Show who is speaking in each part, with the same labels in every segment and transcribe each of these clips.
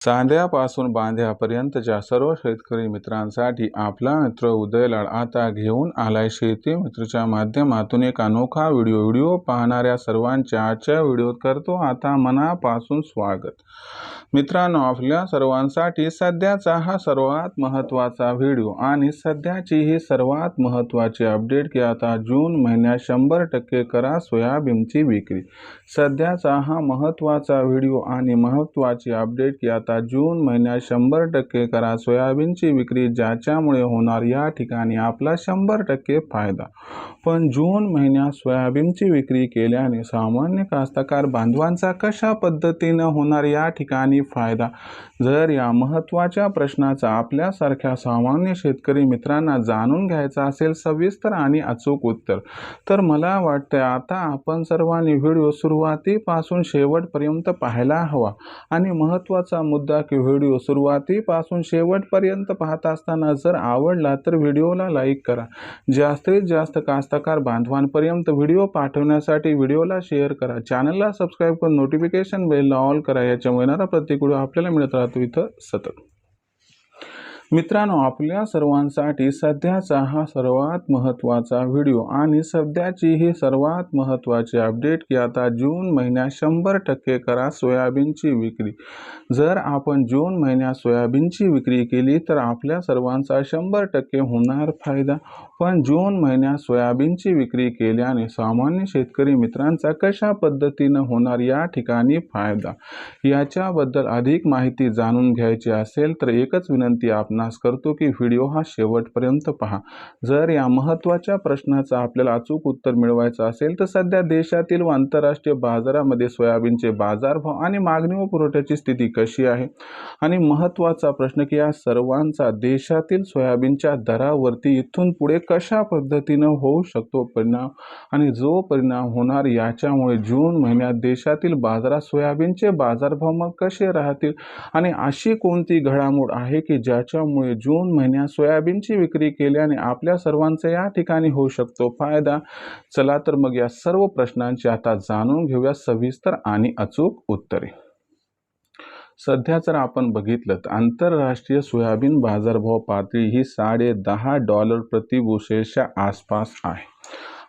Speaker 1: चांद्यापासून बांध्यापर्यंतच्या सर्व शेतकरी मित्रांसाठी आपला मित्र उदयलाड आता घेऊन आलाय शेती मित्रच्या माध्यमातून एक अनोखा व्हिडिओ. व्हिडिओ पाहणाऱ्या सर्वांच्या आजच्या व्हिडिओत करतो आता मनापासून स्वागत. मित्रांनो आपल्या सर्वांसाठी सध्याचा हा सर्वात महत्त्वाचा व्हिडिओ आणि सध्याची ही सर्वात महत्त्वाची अपडेट की आता जून महिन्यात शंभर टक्के करा सोयाबीनची विक्री. सध्याचा हा महत्त्वाचा व्हिडिओ आणि महत्त्वाची अपडेट की आता जून महिन्यात शंभर टक्के करा. सोयाबीनची विक्री ज्याच्यामुळे होणार या ठिकाणी आपला शंभर टक्के फायदा. पण जून महिन्यात सोयाबीनची विक्री केल्याने सामान्य कास्तकार बांधवांचा कशा पद्धतीनं होणार या ठिकाणी फायदा? जर या महत्त्वाच्या प्रश्नाचा आपल्यासारख्या सामान्य शेतकरी मित्रांना जाणून घ्यायचा असेल सविस्तर आणि अचूक उत्तर तर मला वाटतं आता आपण सर्वांनी व्हिडिओ सुरुवातीपासून शेवटपर्यंत पाहायला हवा आणि महत्त्वाचा मुद्दा की व्हिडिओ सुरुवातीपासून शेवटपर्यंत पाहत असताना जर आवडला तर व्हिडिओला लाईक करा. जास्तीत जास्त कास्तकार बांधवांपर्यंत व्हिडिओ पाठवण्यासाठी व्हिडिओला शेअर करा. चॅनलला सबस्क्राईब करून नोटिफिकेशन बेलला ऑल करा. याच्यामुळे येणारा प्रत्येक व्हिडिओ आपल्याला मिळत राहतो. इथं सतत. मित्रांनो आपल्या सर्वांसाठी सध्याचा हा सर्वात महत्त्वाचा व्हिडिओ आणि सध्याची ही सर्वात महत्त्वाची अपडेट की आता जून महिन्यात शंभर टक्के करा सोयाबीनची विक्री. जर आपण जून महिन्यात सोयाबीनची विक्री केली तर आपल्या सर्वांचा शंभर टक्के होणार फायदा. पण जून महिन्यात सोयाबीनची विक्री केल्याने सामान्य शेतकरी मित्रांचा कशा पद्धतीनं होणार या ठिकाणी फायदा? याच्याबद्दल अधिक माहिती जाणून घ्यायची असेल तर एकच विनंती आपणास करतो की व्हिडिओ हा शेवटपर्यंत पहा. जर या महत्त्वाच्या प्रश्नाचं आपल्याला अचूक उत्तर मिळवायचं असेल तर सध्या देशातील व आंतरराष्ट्रीय बाजारामध्ये सोयाबीनचे बाजारभाव आणि मागणी व पुरवठ्याची स्थिती कशी आहे? आणि महत्त्वाचा प्रश्न की या सर्वांचा देशातील सोयाबीनच्या दरावरती इथून पुढे कशा पद्धतीनं होऊ शकतो परिणाम? आणि जो परिणाम होणार याच्यामुळे जून महिन्यात देशातील बाजारात सोयाबीनचे बाजारभाव मग कसे राहतील? आणि अशी कोणती घडामोड आहे की ज्याच्यामुळे जून महिन्यात सोयाबीनची विक्री केल्याने आपल्या सर्वांचा या ठिकाणी होऊ शकतो फायदा? चला तर मग या सर्व प्रश्नांची आता जाणून घेऊया सविस्तर आणि अचूक उत्तरे. सध्या जर आपण बघितलं तर आंतरराष्ट्रीय सोयाबीन बाजारभाव पातळी ही साडे दहा डॉलर प्रति बुशेलच्या आसपास आहे.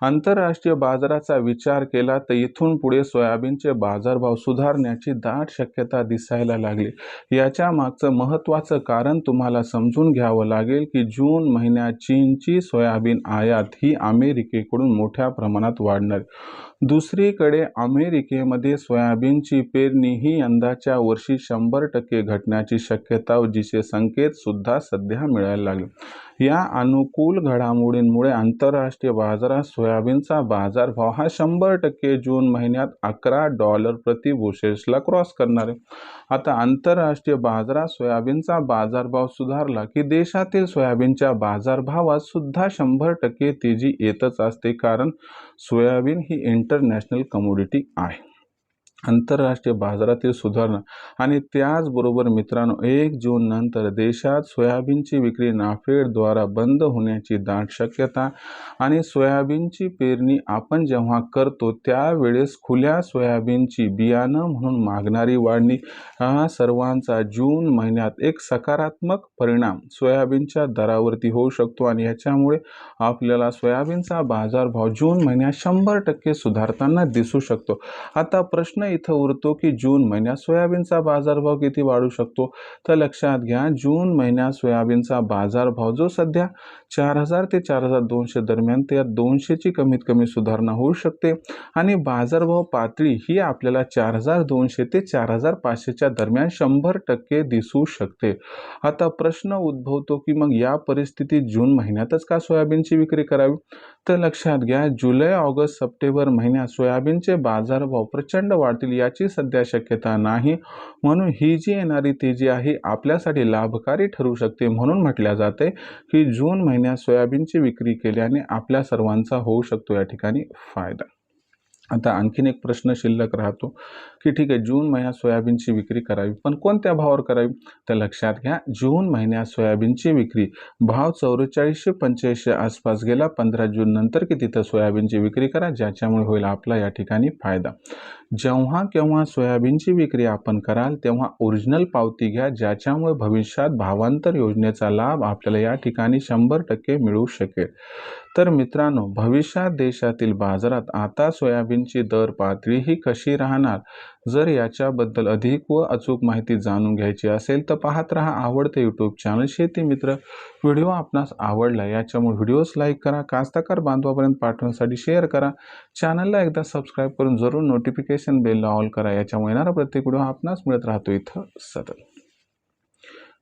Speaker 1: आंतरराष्ट्रीय बाजाराचा विचार केला तर इथून पुढे सोयाबीनचे बाजारभाव सुधारण्याची दाट शक्यता दिसायला लागली. याच्या मागचं महत्त्वाचं कारण तुम्हाला समजून घ्यावं लागेल की जून महिन्यात चीनची सोयाबीन आयात ही अमेरिकेकडून मोठ्या प्रमाणात वाढणार. दुसरीकडे अमेरिकेमध्ये सोयाबीनची पेरणी ही यंदाच्या वर्षी शंभर टक्के घटण्याची शक्यता जिचे संकेत सुद्धा सध्या मिळायला लागले. या अनुकूल घडामोडींमुळे आंतरराष्ट्रीय बाजारात सोयाबीनचा बाजारभाव हा शंभर टक्के जून महिन्यात अकरा डॉलर प्रति बुशेसला क्रॉस करणार आहे. आता आंतरराष्ट्रीय बाजारात सोयाबीनचा बाजारभाव सुधारला की देशातील सोयाबीनच्या बाजारभावात सुद्धा शंभर टक्के तेजी येतच असते. कारण सोयाबीन ही इंटरनॅशनल कमोडिटी आहे. आंतरराष्ट्रीय बाजारातील सुधारणा आणि त्याचबरोबर मित्रांनो एक जून नंतर देशात सोयाबीनची विक्री नाफेडद्वारा बंद होण्याची दाट शक्यता आणि सोयाबीनची पेरणी आपण जेव्हा करतो त्यावेळेस खुल्या सोयाबीनची बियाणं म्हणून मागणारी वाढणी. हा सर्वांचा जून महिन्यात एक सकारात्मक परिणाम सोयाबीनच्या दरावरती होऊ शकतो आणि याच्यामुळे आपल्याला सोयाबीनचा बाजारभाव जून महिन्यात शंभर टक्के सुधारताना दिसू शकतो. आता प्रश्न इथं उरतो की जून महिन्यात सोयाबीनचा बाजारभाव किती वाढू शकतो? तर लक्षात घ्या जून महिन्यात सोयाबीनचा बाजारभाव जो सध्या चार हजार ते चार हजार दोनशे दरम्यान त्या दोनशेची कमीत कमी सुधारणा होऊ शकते. आणि बाजारभाव पातळी ही आपल्याला चार हजार दोनशे ते चार हजार पाचशेच्या दरम्यान शंभर टक्के दिसू शकते. आता प्रश्न उद्भवतो की मग या परिस्थितीत जून महिन्यातच का सोयाबीनची विक्री करावी? तर लक्षात घ्या जुलै ऑगस्ट सप्टेंबर महिन्यात सोयाबीनचे बाजारभाव प्रचंड वाढतील याची सध्या शक्यता नाही. म्हणून ही जी येणारी तेजी आहे आपल्यासाठी लाभकारी ठरू शकते म्हणून म्हटल्या जाते की जून महिन्यात सोयाबीनची विक्री केल्याने आपल्या सर्वांचा होऊ शकतो या ठिकाणी फायदा. आता आणखीन एक प्रश्न शिल्लक राहतो की ठीक आहे जून महिन्यात सोयाबीनची विक्री करावी पण कोणत्या भावावर करावी? तर लक्षात घ्या जून महिन्यात सोयाबीनची विक्री भाव चौवेचाळीसशे पंच्याऐंशी आसपास गेला पंधरा जून नंतर की तिथं सोयाबीनची विक्री करा ज्याच्यामुळे होईल आपला या ठिकाणी फायदा. जेव्हा केव्हा सोयाबीनची विक्री आपण कराल तेव्हा ओरिजिनल पावती घ्या ज्याच्यामुळे भविष्यात भावांतर योजनेचा लाभ आपल्याला या ठिकाणी शंभर टक्के मिळू शकेल. तर मित्रांनो भविष्यात देशातील बाजारात आता सोयाबीनची दर पातळी ही कशी राहणार? जर याच्याबद्दल अधिक व अचूक माहिती जाणून घ्यायची असेल तर पाहत रहा आवडते यूट्यूब चॅनल शेती मित्र. व्हिडिओ आपणास आवडला याच्यामुळे व्हिडिओज लाईक करा कास्तकार बांधवापर्यंत पाठवण्यासाठी शेअर करा. चॅनलला एकदा सबस्क्राईब करून जरूर नोटिफिकेशन बेलला ऑल करा याच्यामुळे येणारा प्रत्येक व्हिडिओ आपणास मिळत राहतो इथं सतत.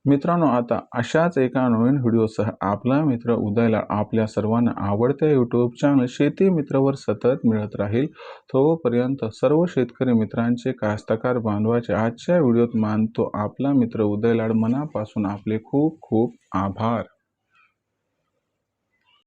Speaker 1: मित्रांनो आता अशाच एका नवीन व्हिडिओसह आपला मित्र उदयला आपल्या सर्वांना आवडत्या यूट्यूब चॅनल शेती मित्रवर सतत मिळत राहील. तोपर्यंत सर्व शेतकरी मित्रांचे कास्तकार बांधवाचे आजच्या व्हिडिओत मानतो आपला मित्र उदयलाड मनापासून आपले खूप खूप आभार.